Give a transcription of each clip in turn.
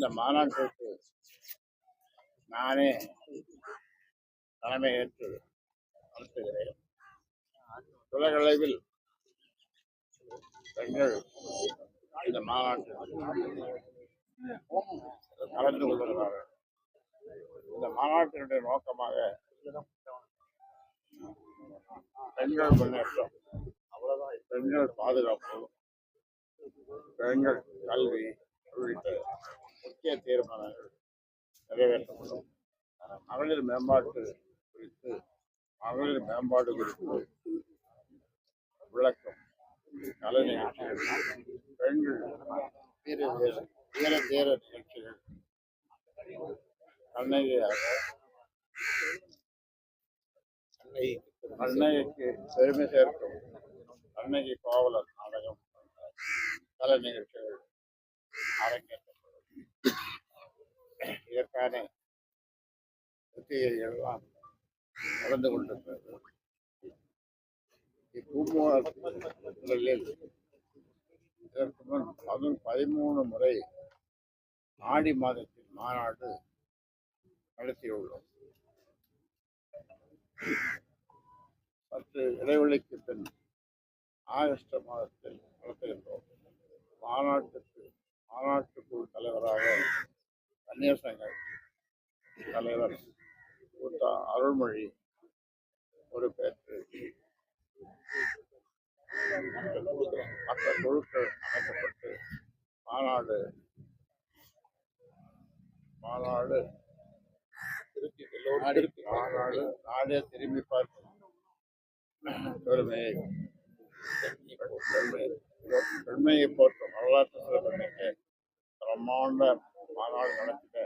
இந்த மாநாட்டிற்கு நானே தலைமை ஏற்று நடத்துகிறேன். உலகளவில் பெண்கள் இந்த மாநாட்டில் கலந்து கொள்கிறார்கள். இந்த மாநாட்டினுடைய நோக்கமாக பெண்கள் முன்னேற்றம் பெண்கள் பாதுகாப்பு பெண்கள் கல்வி உள்ளிட்ட முக்கிய தீர்மானங்கள் நிறைவேற்றப்படும். மகளிர் மேம்பாட்டு குறித்து மகளிர் மேம்பாடு குறித்து விளக்கம். கலை நிகழ்ச்சிகள் பெண்கள் வீர வீர வீர தீர நிகழ்ச்சிகள் கண்ணகியாக கண்ணகிக்கு பெருமை சேர்க்கும் கண்ணகி கோவலர் நாடகம் கலை நிகழ்ச்சிகள் அரங்கேற்றப்படும் இதற்கான ஒத்திகை எல்லாம் நடந்து கொண்டிருக்கிறது. இப்பூமுகளில் இதற்கு முன் பதி பதிமூணு முறை ஆடி மாதத்தில் மாநாடு நடத்தியுள்ளோம். சற்று இடைவெளிக்கு பின் ஆகஸ்ட் மாதத்தில் நடத்துகின்றோம் மாநாட்டுக்கு மாநாட்டுக்குழு தலைவராக கன்னியர் சங்க தலைவர் அருள்மொழி பொறுப்பேற்று மற்ற குழுக்கள் அமைக்கப்பட்டு மாநாடு மாநாடு மாநாடு. நாடே திரும்பி பார்க்கும் பெருமையை பெருமை- பொறுத்த வரலாற்று சிறப்புமிக்க பிரம்மாண்ட மாநாடு நடத்திட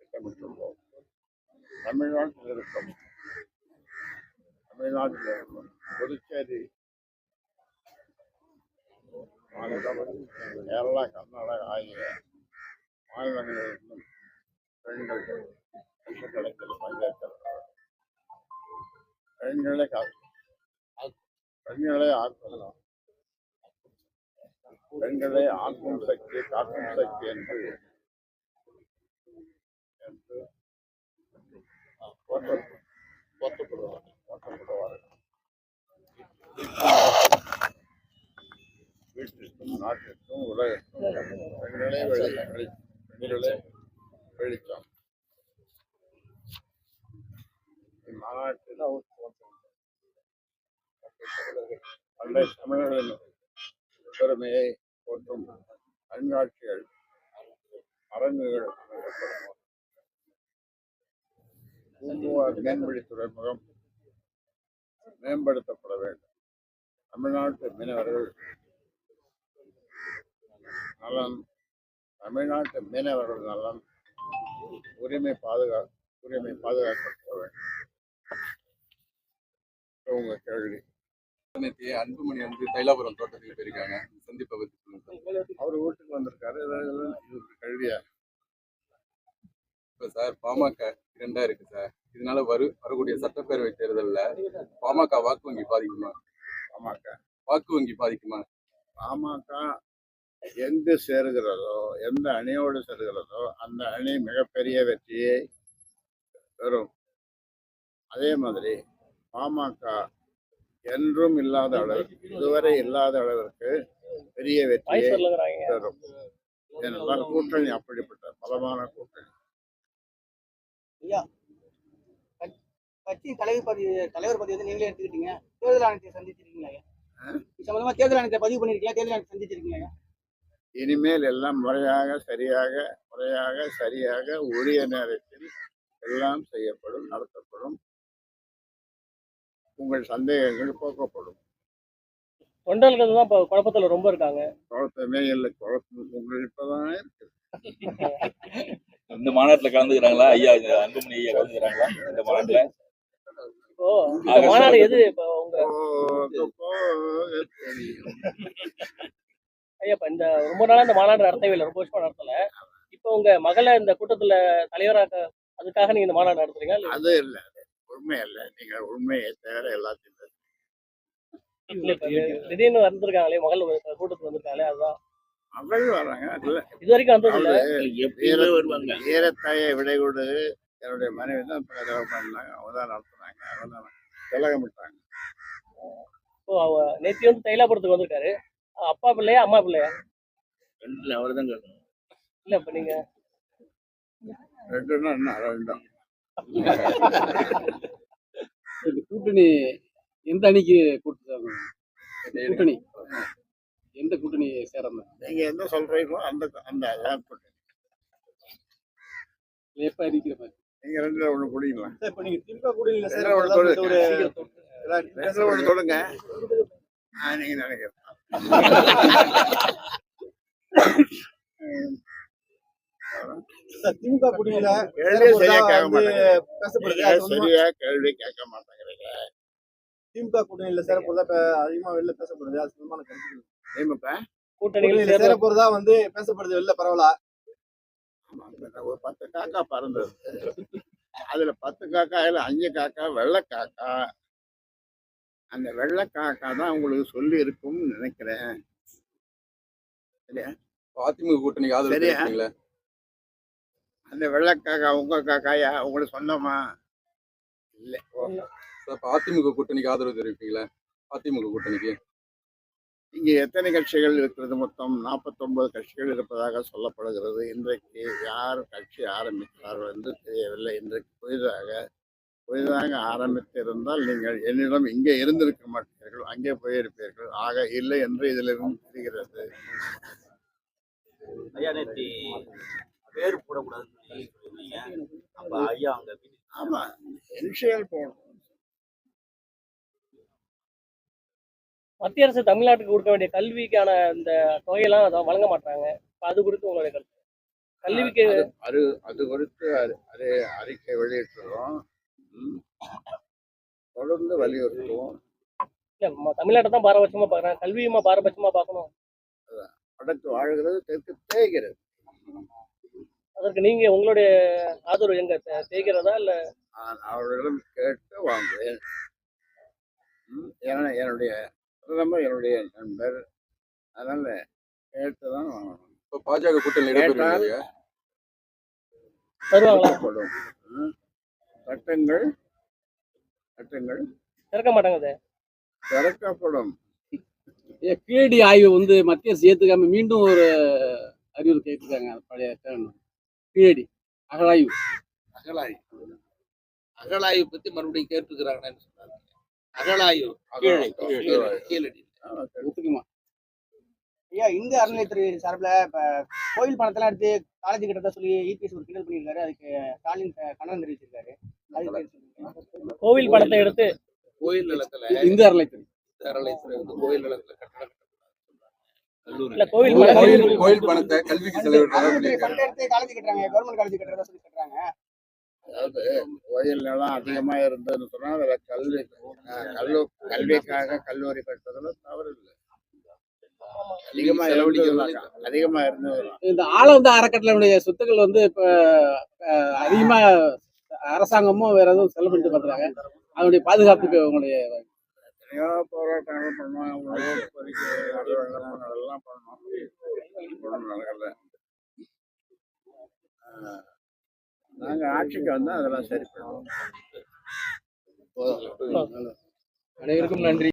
திட்டமிட்டுள்ளோம் தமிழ்நாட்டில் இருக்கும் தமிழ்நாட்டில் இருக்கும் புதுச்சேரி மாநிலம் கேரளா கர்நாடகா ஆகிய மாநிலங்களிலிருந்தும் பெண்கள் கலத்தில் பங்கேற்கிறார்கள். பெண்களை பெண்களை ஆக்கலாம் பெண்களை ஆக்கும் சக்தி காக்கும் சக்தி என்று. போற்றப்படுவார்கள் போற்றப்படுவார்கள். வீட்டிற்கும் நாட்டிற்கும் உலகிற்கும் பெண்களே வெளி பெண்களே வெளிச்சம். இம்மாநாட்டில் பண்டைய தமிழர்களின் பெருமையை போற்றும் கண்காட்சிகள் அரங்குகள் அமைக்கப்படும். பூம்புகார் மீன்பிடி துறைமுகம் மேம்படுத்தப்பட வேண்டும். தமிழ்நாட்டு மீனவர்கள் நலன் தமிழ்நாட்டு மீனவர்கள் நலன் உரிமை பாதுகா உரிமை பாதுகாக்கப்பட வேண்டும். உங்கள் கேள்வி. நேற்று அன்புமணி வந்து தைலாபுரம் தோட்டத்துக்கு போயிருக்காங்க. சந்திப்பை பத்தி சொல்லுங்க. அவர் வீட்டுக்கு வந்திருக்காரு. இதெல்லாம் இது ஒரு கேள்வியா இப்ப சார் பாமக இரண்டா இருக்கு சார். இதனால வரு வரக்கூடிய சட்டப்பேரவை தேர்தல்ல பாமக வாக்கு வங்கி பாதிக்குமா? பாமக. வாக்கு வங்கி பாதிக்குமா? பாமக எங்கு சேருகிறதோ எந்த அணியோடு சேருகிறதோ அந்த அணி மிகப்பெரிய வெற்றியை பெறும். அதே மாதிரி பாமக என்றும் இல்லாத அளவிற்கு இதுவரை இல்லாத அளவிற்கு பெரிய வெற்றியை பெறும் ஏனென்றால் கூட்டணி அப்படிப்பட்ட பலமான கூட்டணி. ஐயா கட்சி- கட்சி தலைவர் பதவி தலைவர் பதவி வந்து நீங்களே எடுத்துக்கிட்டீங்க. தேர்தல் ஆணையத்தை சந்திச்சிருக்கீங்களா சம்பந்தமா தேர்தல் ஆணையத்தை பதிவு பண்ணிருக்கீங்க தேர்தல் ஆணையத்தை சந்திச்சிருக்கீங்களா இனிமேல் எல்லாம் முறையாக சரியாக முறையாக சரியாக உரிய நேரத்தில் எல்லாம் செய்யப்படும் நடத்தப்படும். உங்கள் சந்தேகங்கள் போக்கப்படும். தொண்டர்கள் தான் இப்போ குழப்பத்துல ரொம்ப இருக்காங்க. குழப்பமே இல்லை. குழப்பம் உங்கள் இப்பதான் இருக்கு. இந்த மாநாட்டுல கலந்துக்கிறாங்களா? ஐயா இந்த அன்புமணி ஐயா கலந்துக்கிறாங்களா? இந்த மாநாட்டுல? இப்போ மாநாடு எது? இப்போ உங்க. ஐயா இப்ப இந்த ரொம்ப நாளா இந்த மாநாடு நடத்தவே இல்லை. ரொம்ப வருஷமா நடத்தல. இப்போ உங்க மகளை இந்த கூட்டத்துல தலைவராக்க அதுக்காக நீங்க இந்த மாநாடு நடத்துறீங்க இல்ல அது இல்லை. உண்மை இல்லை. நீங்க உண்மையை தவிர எல்லாத்தையும் திடீர்னு வந்திருக்காங்களே மகள் கூட்டத்துக்கு வந்திருக்காங்களே அதுதான். மகள் வராங்க இல்ல இது வரைக்கும் வந்தது வருவாங்க. வீரத்தாயை விடை கொடு. என்னுடைய மனைவி தான் கல்யாணம் பண்ணாங்க. அவங்க தான் நடத்துனாங்க. அவங்க தான் திலகமிட்டாங்க இப்போ அவ நேத்தி வந்து தைலாபுரத்துக்கு வந்திருக்காரு. அப்பா பிள்ளையா அம்மா பிள்ளையா? ரெண்டுல அவர் தான் இல்ல இப்ப நீங்க ரெண்டுன்னா என்ன? ரெண்டும் இந்த கூட்டணி எந்த அணிக்கு கூட்டு கூட்டணி. எந்த கூட்டணி சேரணும் நீங்க என்ன சொல்றீங்களோ அந்த அந்த. எப்ப அறிவிக்கிற மாதிரி. நீங்க ரெண்டுல ஒண்ணு குடிக்கலாம் இப்ப நீங்க திமுக தொடுங்க. ஆ, நீங்க நினைக்கிறேன். திமுக கூட்டணியில கேள்வியே சரியா. சரியா கேள்வி கேட்க மாட்டேங்கிறீங்க. திமுக கூட்டணியில சேர போறதா அதிகமா வெளில பேசப்படுது. அது சம்பந்தமான கருத்து. திமுக கூட்டணியில் சேர போறதா வந்து பேசப்படுது வெளில பரவலா ஒரு பத்து காக்கா பறந்தது. அதுல பத்து காக்காயில அஞ்சு காக்கா வெள்ளை காக்கா. அந்த வெள்ளை காக்கா தான் உங்களுக்கு சொல்லி இருக்கும்னு நினைக்கிறேன். அதிமுக கூட்டணிக்கு ஆதரவு சரியா? அந்த வெள்ளை காக்கா உங்க காக்காயா உங்களுக்கு சொந்தமா? இல்ல அதிமுக கூட்டணிக்கு ஆதரவு தெரிவிப்பீங்களா? அதிமுக கூட்டணிக்கு? இங்கே எத்தனை கட்சிகள் இருக்கிறது மொத்தம்? 49 கட்சிகள் இருப்பதாக சொல்லப்படுகிறது. இன்றைக்கு யார் கட்சி ஆரம்பிக்கிறார்கள் என்று தெரியவில்லை. இன்றைக்கு புதிதாக புதிதாக ஆரம்பித்திருந்தால் நீங்கள் என்னிடம் இங்கே இருந்திருக்க மாட்டீர்கள் அங்கே போயிருப்பீர்கள். ஆக இல்லை என்று இதிலிருந்து தெரிகிறது. பேர் போடக்கூடாதுன்னு சொல்லி சொல்லியிருந்தீங்க. அப்ப ஐயா அங்க இனிஷியல் மத்திய அரசு தமிழ்நாட்டுக்கு கொடுக்க வேண்டிய கல்விக்கான இந்த தொகையெல்லாம் அதான் வழங்க மாட்டாங்க. அது குறித்து உங்களுடைய கருத்து? கல்விக்கு அது அது அது குறித்து அறி- அறிக்கை வெளியிட்டுறோம். தொடர்ந்து வலியுறுத்துவோம். இல்ல தமிழ்நாட்டை தான் பாரபட்சமா பாக்குறாங்க கல்வியுமா பாரபட்சமா பார்க்கணும். வடக்கு வாழ்கிறது தெற்கு தேய்கிறது. அதற்கு நீங்க உங்களுடைய ஆதரவு எங்க தே- தேய்கிறதா இல்ல? அவர்களிடம் கேட்டு வாங்குவேன். என்னுடைய பிரதமர் என்னுடைய நண்பர். அதனால கேட்டு தான் வாங்கணும். இப்ப பாஜக கூட்டணி தருவாங்களா. சட்டங்கள் சட்டங்கள். திறக்க மாட்டாங்க திறக்கப்படும். கீழடி ஆய்வு வந்து மத்திய அரசு ஏத்துக்காம மீண்டும் ஒரு அறிவுரை கேட்டிருக்காங்க பழைய கீழடி அகழாய்வு அகழாய்வு அகழாய்வு பத்தி மறுபடியும் கேட்டுக்கிறாங்கன்னு சொன்னாங்க அகழாய்வு கீழே கீழே கீழடி. ஒத்துக்குமா? ஐயா இந்து அறநிலையத்துறை சார்பில் இப்ப கோயில் பணத்தெல்லாம் எடுத்து காலேஜ் கிட்ட சொல்லி இபிஎஸ் ஒரு கிண்டல் பண்ணியிருக்காரு. அதுக்கு ஸ்டாலின் கண்டனம் தெரிவிச்சிருக்காரு. கோவில் பணத்தை எடுத்து கோயில் நிலத்துல இந்து அறநிலையத்துறை. அறநிலையத்துறை வந்து கோயில் நிலத்துல கோவில் பணத்தை கல்விக்கு அதாவது அதிகமா இருந்ததுன்னு சொன்னா அதுல கல்வி கல்லு கல்விக்காக கல்லூரி கட்டுறதுல தவறு இல்லை. அதிகமா இருந்ததுனாக்கா அதிகமா இருந்ததுனா இந்த ஆள வந்து அறக்கட்டளையுடைய சொத்துக்கள் வந்து இப்ப அஹ், அதிகமா அரசாங்கமும் வேற எதுவும் செலவு பண்ணிட்டு பண்றாங்க அதனுடைய பாதுகாப்புக்கு உங்களுடைய எத்தனையோ போராட்டங்கள் பண்ணோம் எவ்வளவோ கோரிக்கை எல்லாம் பண்ணோம். ஒண்ணும் நடக்கல. அஹ், நாங்க ஆட்சிக்கு வந்தா அதெல்லாம் சரி பண்ணுவோம். அனைவருக்கும் நன்றி.